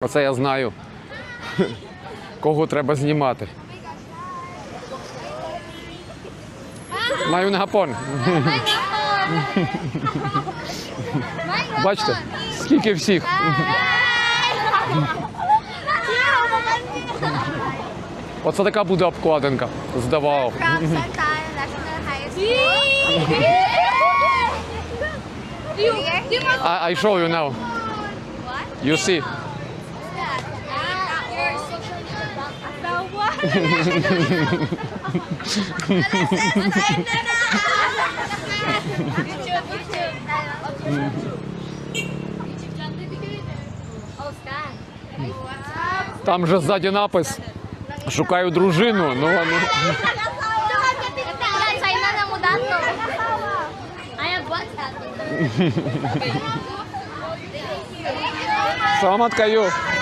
Оце я знаю. Кого треба знімати. Маю гапон. Бачите, скільки всіх. Оце така буде обкладинка. Здавав. I, I show you now. You see. Там же ззаді напис. Шукаю дружину. Ну, ну. China na